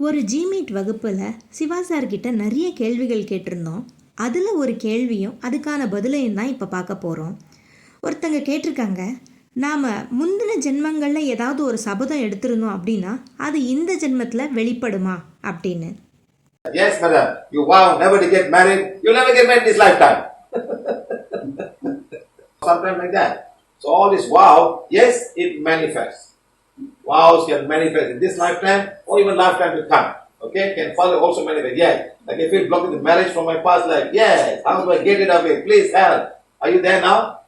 ஒரு ஜிமீட் வகுப்பில் சிவா சார் கிட்ட நிறைய கேள்விகள் கேட்டிருந்தோம் அதில் ஒரு கேள்வியும் அதுக்கான பதிலையும் தான் இப்போ பார்க்க போகிறோம் ஒருத்தங்க கேட்டிருக்காங்க நாம் முந்தின ஜென்மங்களில் ஏதாவது ஒரு சபதம் எடுத்திருந்தோம் அப்படின்னா அது இந்த ஜென்மத்தில் வெளிப்படுமா அப்படின்னு Yes, madam. You vow never to get married. You'll never get married this lifetime. Sometimes like that. So all this vow, yes, it manifests. Vows can manifest in this lifetime or even lifetime to come. Okay, can further also manifest. Yes, like if feel blocking the marriage from my past life. Yes, how do I get it away? Please help. Are you there now?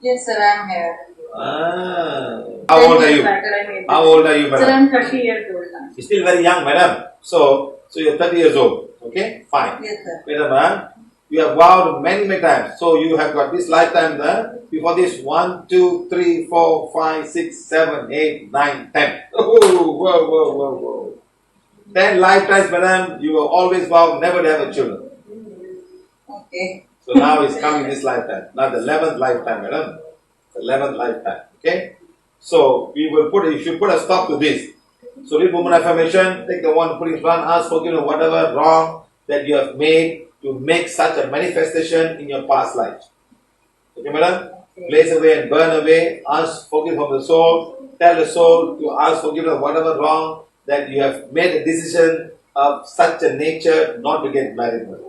Yes, sir, I'm here. Ah. How old are you? Better, I'm able. How old are you, Sir, madam? I'm 30 years old now. You're still very young, madam. So, so you're 30 years old. Okay, fine. Yes, sir. Madam, huh? You have vowed many, many times. So you have got this lifetime there. Before this, one, two, three, four, five, six, seven, eight, nine, ten. Oh, whoa, whoa, whoa, whoa. Ten lifetimes, madam, you will always vow never to have a children. Okay. So now it's coming this lifetime. Now the eleventh lifetime, madam. The eleventh lifetime. Okay? So we will put if you should put a stop to this. So read woman affirmation, take the one putting front, ask forgiveness whatever wrong that you have made to make such a manifestation in your past life. Okay, madam? Place away and burn away, ask forgiveness from the soul, tell the soul to ask forgiveness of whatever wrong that you have made a decision of such a nature not to get married. madam.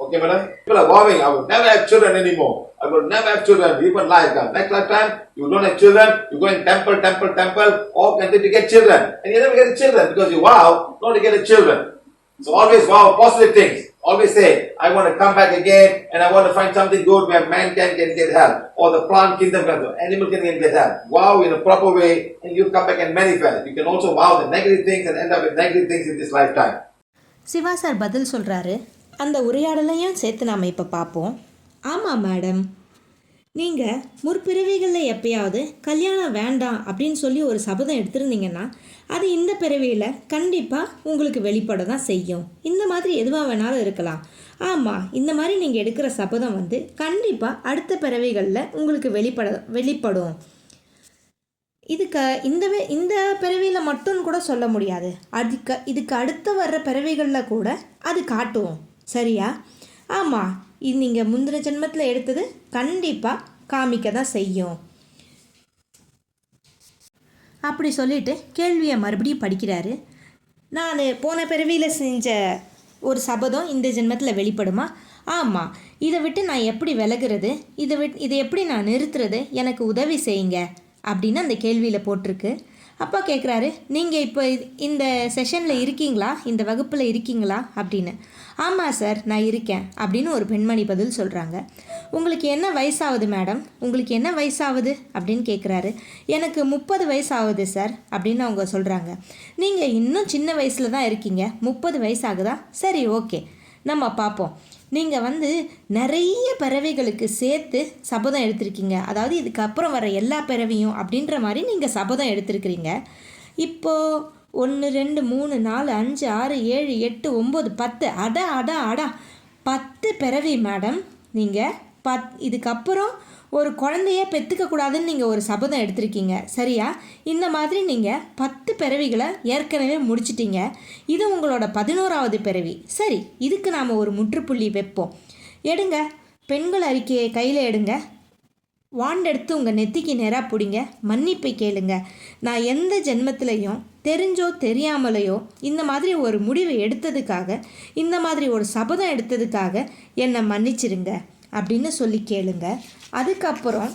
Okay, madam? People are vowing, I will never have children anymore. I will never have children, even lifetime. Next lifetime, you don't have children, you go in temple, temple, temple, all country to get children. And you never get children because you vow not to get a children. So always vow positive things. Always say, I want to come back again and I want to find something good where man can, can get help. Or the plant kingdom can, the animal can get help. Vow in a proper way and you come back and manifest. You can also vow the negative things and end up with negative things in this lifetime. Shiva sir பதில் சொல்கிறாரு அந்த உரையாடலையும் சேர்த்து நாம் இப்போ பார்ப்போம் ஆமாம் madam நீங்கள் முற்பிறவிகளில் எப்பயாவது கல்யாணம் வேண்டாம் அப்படின்னு சொல்லி ஒரு சபதம் எடுத்திருந்தீங்கன்னா அது இந்த பிறவியில் கண்டிப்பாக உங்களுக்கு வெளிப்பட தான் செய்யும். இந்த மாதிரி எதுவாக வேணாலும் இருக்கலாம். ஆமாம் இந்த மாதிரி நீங்கள் எடுக்கிற சபதம் வந்து கண்டிப்பாக அடுத்த பிறவிகளில் உங்களுக்கு வெளிப்பட வெளிப்படும். இதுக்கு இந்த இந்த பிறவியில் மட்டும் கூட சொல்ல முடியாது. அதுக்கு இதுக்கு அடுத்து வர்ற பிறவிகளில் கூட அது காட்டும். சரியா? ஆமாம் இது நீங்கள் முந்தின ஜென்மத்தில் எடுத்தது கண்டிப்பாக காமிக்க தான் செய்யும். அப்படி சொல்லிட்டு கேள்வியை மறுபடியும் படிக்கிறாரு. நான் போன பிறவியில் செஞ்ச ஒரு சபதம் இந்த ஜென்மத்தில் வெளிப்படுமா? ஆமாம் இதை விட்டு நான் எப்படி விலகிறது? இதை விட் இதை எப்படி நான் நிறுத்துறது? எனக்கு உதவி செய்யுங்க. அப்படின்னு அந்த கேள்வியில் போட்டிருக்கு. அப்பா கேட்குறாரு நீங்கள் இப்போ இந்த செஷனில் இருக்கீங்களா? இந்த வகுப்பில் இருக்கீங்களா? அப்படின்னு. ஆமாம் சார் நான் இருக்கேன் அப்படின்னு ஒரு பெண்மணி பதில் சொல்கிறாங்க உங்களுக்கு என்ன வயசாகுது மேடம் உங்களுக்கு என்ன வயசாகுது அப்படின்னு கேட்குறாரு எனக்கு முப்பது வயசாகுது சார் அப்படின்னு அவங்க சொல்கிறாங்க நீங்கள் இன்னும் சின்ன வயசில் தான் இருக்கீங்க. முப்பது வயசாகுதா? சரி ஓகே. நம்ம பார்ப்போம். நீங்கள் வந்து நிறைய பறவைகளுக்கு சேர்த்து சபதம் எடுத்திருக்கீங்க. அதாவது இதுக்கப்புறம் வர எல்லா பறவையும் அப்படின்ற மாதிரி நீங்கள் சபதம் எடுத்திருக்கிறீங்க. இப்போது ஒன்று ரெண்டு மூணு நாலு அஞ்சு ஆறு ஏழு எட்டு ஒம்பது பத்து அடா அடா அடா பத்து பிறவி மேடம் நீங்கள் பத் இதுக்கப்புறம் ஒரு குழந்தைய பெற்றுக்க கூடாதுன்னு நீங்கள் ஒரு சபதம் எடுத்திருக்கீங்க. சரியா? இந்த மாதிரி நீங்கள் பத்து பிறவிகளை ஏற்கனவே முடிச்சிட்டிங்க. இது உங்களோட பதினோராவது பிறவி. சரி இதுக்கு நாம் ஒரு முற்றுப்புள்ளி வைப்போம். எடுங்க. பெண்கள் அறிக்கையை கையில் எடுங்க. வாண்ட் எடுத்து உங்கள் நெத்திக்கு நேராக பிடிங்க. மன்னிப்பை கேளுங்க. நான் எந்த ஜென்மத்திலையும் தெரிஞ்சோ தெரியாமலையோ இந்த மாதிரி ஒரு முடிவை எடுத்ததுக்காக இந்த மாதிரி ஒரு சபதம் எடுத்ததுக்காக என்னை மன்னிச்சிருங்க. அப்படின்னு சொல்லி கேளுங்க. அதுக்கப்புறம்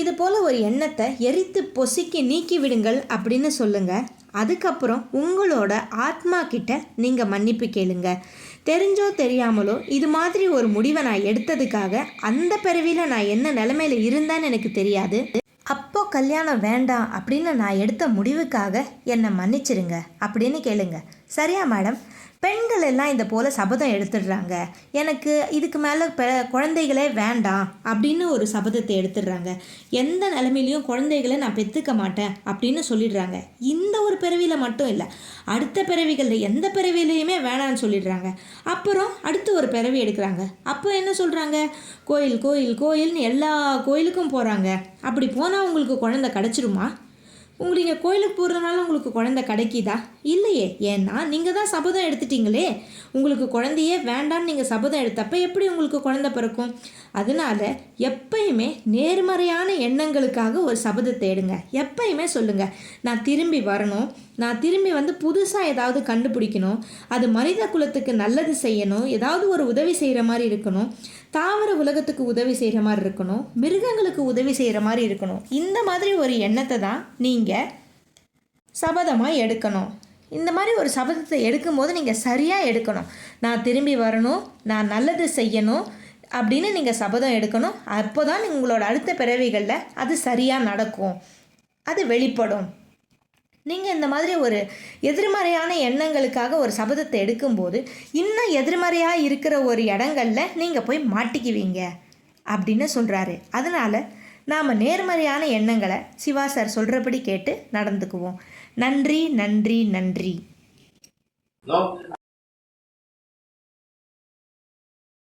இது போல் ஒரு எண்ணத்தை எரித்து பொசுக்கி நீக்கி விடுங்கள் அப்படின்னு சொல்லுங்கள் அதுக்கப்புறம் உங்களோட ஆத்மா கிட்ட நீங்கள் மன்னிப்பு கேளுங்க. தெரிஞ்சோ தெரியாமலோ இது மாதிரி ஒரு முடிவை நான் எடுத்ததுக்காக அந்த பிறவியில் நான் என்ன நிலமையில இருந்தேன்னு எனக்கு தெரியாது. அப்போ கல்யாணம் வேண்டாம் அப்படின்னு நான் எடுத்த முடிவுக்காக என்னை மன்னிச்சிருங்க அப்படின்னு கேளுங்க. சரியா மேடம்? பெண்கள் எல்லாம் இந்த போல் சபதம் எடுத்துடுறாங்க. எனக்கு இதுக்கு மேலே பெ குழந்தைகளே வேண்டாம் அப்படின்னு ஒரு சபதத்தை எடுத்துடுறாங்க. எந்த நிலைமையிலையும் குழந்தைகளை நான் பெற்றுக்க மாட்டேன் அப்படின்னு சொல்லிடுறாங்க. இந்த ஒரு பிறவியில் மட்டும் இல்லை அடுத்த பிறவிகளில் எந்த பிறவிலையுமே வேணான்னு சொல்லிடுறாங்க. அப்புறம் அடுத்து ஒரு பிறவி எடுக்கிறாங்க. அப்போ என்ன சொல்கிறாங்க கோயில் கோயில் கோயில்னு எல்லா கோயிலுக்கும் போகிறாங்க அப்படி போனால் உங்களுக்கு குழந்தை கிடச்சிருமா? உங்களுக்கு நீங்கள் கோயிலுக்கு போகிறதுனால உங்களுக்கு குழந்தை கிடைக்குதா? இல்லையே. ஏன்னா நீங்கள் தான் சபதம் எடுத்துட்டீங்களே. உங்களுக்கு குழந்தையே வேண்டான்னு நீங்கள் சபதம் எடுத்தப்ப எப்படி உங்களுக்கு குழந்தை பிறக்கும்? அதனால எப்பயுமே நேர்மறையான எண்ணங்களுக்காக ஒரு சபதத்தை எடுங்க எப்பயுமே சொல்லுங்கள் நான் திரும்பி வரணும். நான் திரும்பி வந்து புதுசாக ஏதாவது கண்டுபிடிக்கணும். அது மனித குலத்துக்கு நல்லது செய்யணும். ஏதாவது ஒரு உதவி செய்கிற மாதிரி இருக்கணும். தாவர உலகத்துக்கு உதவி செய்கிற மாதிரி இருக்கணும் மிருகங்களுக்கு உதவி செய்கிற மாதிரி இருக்கணும். இந்த மாதிரி ஒரு எண்ணத்தை தான் நீங்கள் சபதமாக எடுக்கணும். இந்த மாதிரி ஒரு சபதத்தை எடுக்கும்போது நீங்கள் சரியாக எடுக்கணும். நான் திரும்பி வரணும் நான் நல்லது செய்யணும் அப்படின்னு நீங்கள் சபதம் எடுக்கணும். அப்போ தான் உங்களோட அடுத்த பிறவிகளில் அது சரியாக நடக்கும். அது வெளிப்படும். நீங்கள் இந்த மாதிரி ஒரு எதிர்மறையான எண்ணங்களுக்காக ஒரு சபதத்தை எடுக்கும்போது இன்னும் எதிர்மறையாக இருக்கிற ஒரு இடங்கள்ல நீங்கள் போய் மாட்டிக்குவீங்க அப்படின்னு சொல்கிறாரு அதனால் நாம் நேர்மறையான எண்ணங்களை சிவா சார் சொல்கிறபடி கேட்டு நடந்துக்குவோம். நன்றி நன்றி நன்றி.